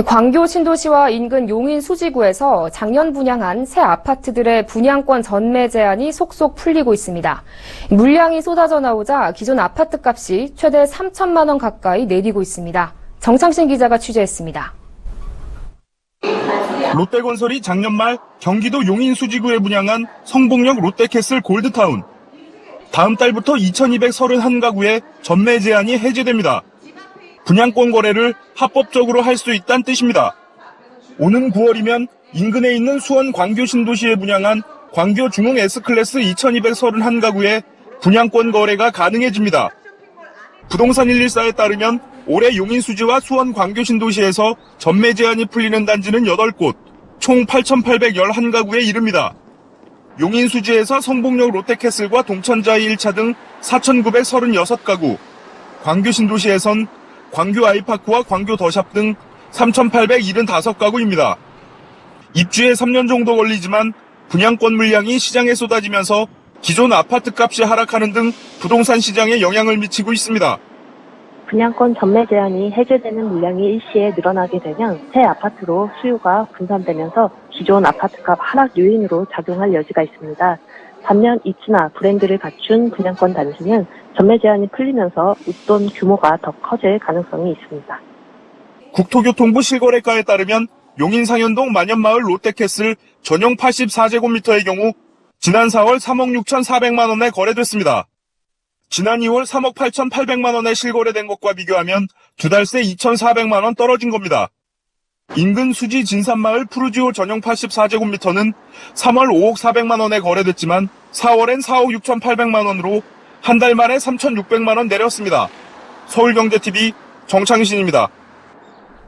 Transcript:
광교 신도시와 인근 용인 수지구에서 작년 분양한 새 아파트들의 분양권 전매 제한이 속속 풀리고 있습니다. 물량이 쏟아져 나오자 기존 아파트 값이 최대 3천만 원 가까이 내리고 있습니다. 정창신 기자가 취재했습니다. 롯데건설이 작년 말 경기도 용인 수지구에 분양한 성북역 롯데캐슬 골드타운. 다음 달부터 2231가구의 전매 제한이 해제됩니다. 분양권 거래를 합법적으로 할 수 있다는 뜻입니다. 오는 9월이면 인근에 있는 수원 광교 신도시에 분양한 광교 중흥 S클래스 2231가구의 분양권 거래가 가능해집니다. 부동산 114에 따르면 올해 용인 수지와 수원 광교 신도시에서 전매 제한이 풀리는 단지는 8곳, 총 8,811가구에 이릅니다. 용인 수지에서 성북역 롯데캐슬과 동천자이 1차 등 4,936가구, 광교 신도시에선 광교 아이파크와 광교 더샵 등 3,875가구입니다. 입주에 3년 정도 걸리지만 분양권 물량이 시장에 쏟아지면서 기존 아파트 값이 하락하는 등 부동산 시장에 영향을 미치고 있습니다. 분양권 전매 제한이 해제되는 물량이 일시에 늘어나게 되면 새 아파트로 수요가 분산되면서 기존 아파트값 하락 요인으로 작용할 여지가 있습니다. 반면 이츠나 브랜드를 갖춘 분양권 단지는 전매 제한이 풀리면서 웃돈 규모가 더 커질 가능성이 있습니다. 국토교통부 실거래가에 따르면 용인 상현동 만연마을 롯데캐슬 전용 84제곱미터의 경우 지난 4월 3억 6,400만 원에 거래됐습니다. 지난 2월 3억 8,800만 원에 실거래된 것과 비교하면 두 달 새 2,400만 원 떨어진 겁니다. 인근 수지 진산마을 푸르지오 전용 84제곱미터는 3월 5억 400만 원에 거래됐지만 4월엔 4억 6,800만 원으로 한 달 만에 3,600만 원 내렸습니다. 서울경제TV 정창신입니다.